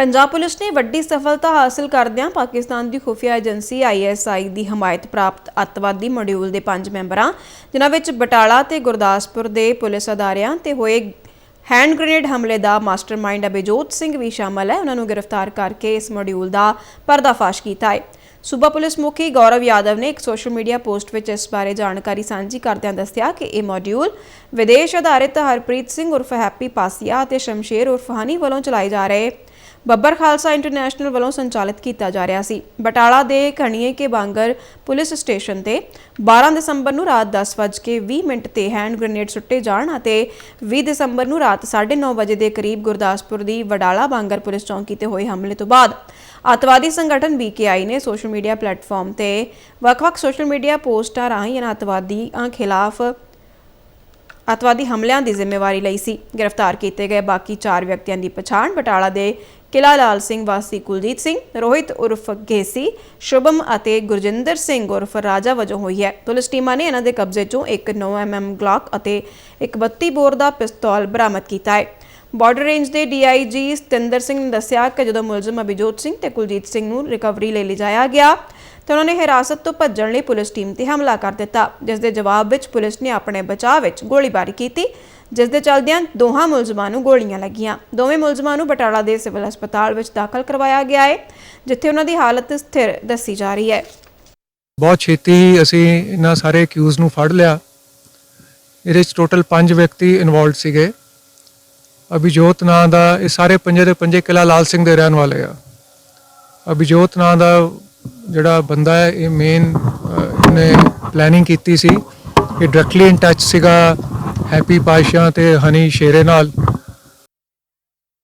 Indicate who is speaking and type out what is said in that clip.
Speaker 1: Punjab police ਨੇ ਵੱਡੀ ਸਫਲਤਾ ਹਾਸਲ ਕਰਦਿਆਂ ਪਾਕਿਸਤਾਨ ਦੀ ਖੁਫੀਆ ਏਜੰਸੀ ਆਈਐਸਆਈ ਦੀ ਹਮਾਇਤ ਪ੍ਰਾਪਤ ਅੱਤਵਾਦੀ ਮੋਡਿਊਲ ਦੇ ਪੰਜ ਮੈਂਬਰਾਂ, ਜਿਨ੍ਹਾਂ ਵਿੱਚ ਬਟਾਲਾ ਤੇ ਗੁਰਦਾਸਪੁਰ ਦੇ ਪੁਲਿਸ ਅਦਾਰਿਆਂ ਤੇ ਹੋਏ ਹੈਂਡ ਗ੍ਰੇਨੇਡ ਹਮਲੇ ਦਾ ਮਾਸਟਰਮਾਈਂਡ ਅਭਿਜੋਤ ਸਿੰਘ ਵੀ ਸ਼ਾਮਲ ਹੈ। ਉਹਨਾਂ ਨੂੰ ਗ੍ਰਿਫਤਾਰ ਕਰਕੇ ਇਸ ਮੋਡਿਊਲ ਦਾ ਪਰਦਾਫਾਸ਼ ਕੀਤਾ ਹੈ। ਸੂਬਾ ਪੁਲਿਸ ਮੁਖੀ ਗੌਰਵ ਯਾਦਵ ਨੇ ਇੱਕ ਸੋਸ਼ਲ ਮੀਡੀਆ ਪੋਸਟ ਵਿੱਚ ਇਸ ਬਾਰੇ ਜਾਣਕਾਰੀ ਸਾਂਝੀ ਕਰਦਿਆਂ ਦੱਸਿਆ ਕਿ ਇਹ ਮੋਡਿਊਲ ਵਿਦੇਸ਼ ਆਧਾਰਿਤ ਹਰਪ੍ਰੀਤ ਸਿੰਘ ਉਰਫ ਹੈਪੀ ਪਾਸੀਆ ਅਤੇ ਸ਼ਮਸ਼ੇਰ ਉਰਫ ਹਨੀ ਵੱਲੋਂ ਚਲਾਏ ਜਾ ਰਹੇ ਬੱਬਰ ਖਾਲਸਾ ਇੰਟਰਨੈਸ਼ਨਲ ਵੱਲੋਂ ਸੰਚਾਲਿਤ ਕੀਤਾ ਜਾ ਰਿਹਾ ਸੀ। ਬਟਾਲਾ ਦੇ ਖਣੀਏ ਕੇ ਬਾਂਗਰ ਪੁਲਿਸ ਸਟੇਸ਼ਨ ਤੇ 12 ਦਸੰਬਰ ਨੂੰ ਰਾਤ 10:20 ਮਿੰਟ ਤੇ ਹੈਂਡ ਗ੍ਰੇਨੇਡ ਸੁੱਟੇ ਜਾਣ ਅਤੇ 20 ਦਸੰਬਰ ਨੂੰ ਰਾਤ 9:30 ਵਜੇ ਦੇ ਕਰੀਬ ਗੁਰਦਾਸਪੁਰ ਦੀ ਵਡਾਲਾ ਬਾਂਗਰ ਪੁਲਿਸ ਚੌਂਕੀ ਤੇ ਹੋਏ ਹਮਲੇ ਤੋਂ ਬਾਅਦ ਅੱਤਵਾਦੀ ਸੰਗਠਨ BKI ਨੇ ਸੋਸ਼ਲ ਮੀਡੀਆ ਪਲੇਟਫਾਰਮ ਤੇ ਵੱਖ-ਵੱਖ ਸੋਸ਼ਲ ਮੀਡੀਆ ਪੋਸਟਾਂ ਰਾਹੀਂ ਇਹਨਾਂ ਅੱਤਵਾਦੀਆਂ ਖਿਲਾਫ ਅੱਤਵਾਦੀ ਹਮਲਿਆਂ ਦੀ ਜ਼ਿੰਮੇਵਾਰੀ ਲਈ ਸੀ। ਗ੍ਰਿਫਤਾਰ ਕੀਤੇ ਗਏ ਬਾਕੀ 4 ਵਿਅਕਤੀਆਂ ਦੀ ਪਛਾਣ ਬਟਾਲਾ ਦੇ ਕਿਲਾ ਲਾਲ ਸਿੰਘ ਵਾਸੀ ਕੁਲਜੀਤ ਸਿੰਘ, ਰੋਹਿਤ ਉਰਫ ਗੇਸੀ ਸ਼ੁਭਮ ਅਤੇ ਗੁਰਜਿੰਦਰ ਸਿੰਘ ਉਰਫ ਰਾਜਾ ਵਜੋਂ ਹੋਈ ਹੈ। ਪੁਲਿਸ ਟੀਮਾਂ ਨੇ ਇਹਨਾਂ ਦੇ ਕਬਜ਼ੇ ਚੋਂ ਇੱਕ 9mm ਗਲੌਕ ਅਤੇ ਇੱਕ 32 ਬੋਰ ਦਾ ਪਿਸਤੌਲ ਬਰਾਮਦ ਕੀਤਾ ਹੈ। ਬਾਰਡਰ ਰੇਂਜ ਦੇ ਡੀਆਈਜੀ ਸਤਿੰਦਰ ਸਿੰਘ ਨੇ ਦੱਸਿਆ ਕਿ ਜਦੋਂ ਮੁਲਜ਼ਮ ਅਭਿਜੋਤ ਸਿੰਘ ਤੇ ਕੁਲਜੀਤ ਸਿੰਘ ਨੂੰ ਰਿਕਵਰੀ ਲਈ ਲਿਜਾਇਆ ਗਿਆ ਤਾਂ ਉਹਨਾਂ ਨੇ ਹਿਰਾਸਤ ਤੋਂ ਭੱਜਣ ਲਈ ਪੁਲਿਸ ਟੀਮ ਤੇ ਹਮਲਾ ਕਰ ਦਿੱਤਾ, ਜਿਸ ਦੇ ਜਵਾਬ ਵਿੱਚ ਪੁਲਿਸ ਨੇ ਆਪਣੇ ਬਚਾਅ ਵਿੱਚ ਗੋਲੀਬਾਰੀ ਕੀਤੀ, ਜਿਸ ਦੇ ਚਲਦਿਆਂ ਦੋਹਾਂ ਮੁਲਜ਼ਮਾਂ ਨੂੰ ਗੋਲੀਆਂ ਲੱਗੀਆਂ। ਦੋਵੇਂ ਮੁਲਜ਼ਮਾਂ ਨੂੰ ਬਟਾਲਾ ਦੇ ਸਿਵਲ ਹਸਪਤਾਲ ਵਿੱਚ ਦਾਖਲ ਕਰਵਾਇਆ ਗਿਆ ਹੈ ਜਿੱਥੇ ਉਹਨਾਂ ਦੀ ਹਾਲਤ ਸਥਿਰ ਦੱਸੀ ਜਾ ਰਹੀ ਹੈ।
Speaker 2: ਬਹੁਤ ਛੇਤੀ ਹੀ ਅਸੀਂ ਇਹਨਾਂ ਸਾਰੇ ਅਕਿਊਜ਼ ਨੂੰ ਫੜ ਲਿਆ। ਇਹਦੇ ਵਿੱਚ ਟੋਟਲ 5 ਵਿਅਕਤੀ ਇਨਵੋਲਡ ਸੀਗੇ। ਅਭਿਜੋਤ ਨਾਂ ਦਾ ਇਹ ਸਾਰੇ ਪੰਜੇ ਦੇ ਪੰਜੇ ਕਿਲਾ ਲਾਲ ਸਿੰਘ ਦੇ ਰਹਿਣ ਵਾਲੇ ਆ। ਅਭਿਜੋਤ ਨਾਂ ਦਾ ਜਿਹੜਾ ਬੰਦਾ ਹੈ, ਇਹ ਮੇਨ ਇਹਨੇ ਪਲੈਨਿੰਗ ਕੀਤੀ ਸੀ ਇਹ ਡਾਇਰੈਕਟਲੀ ਇਨ ਟੱਚ ਸੀਗਾ ਹੈਪੀ ਪਾਸ਼ਾ ਤੇ ਹਨੀ ਸ਼ੇਰੇ ਨਾਲ।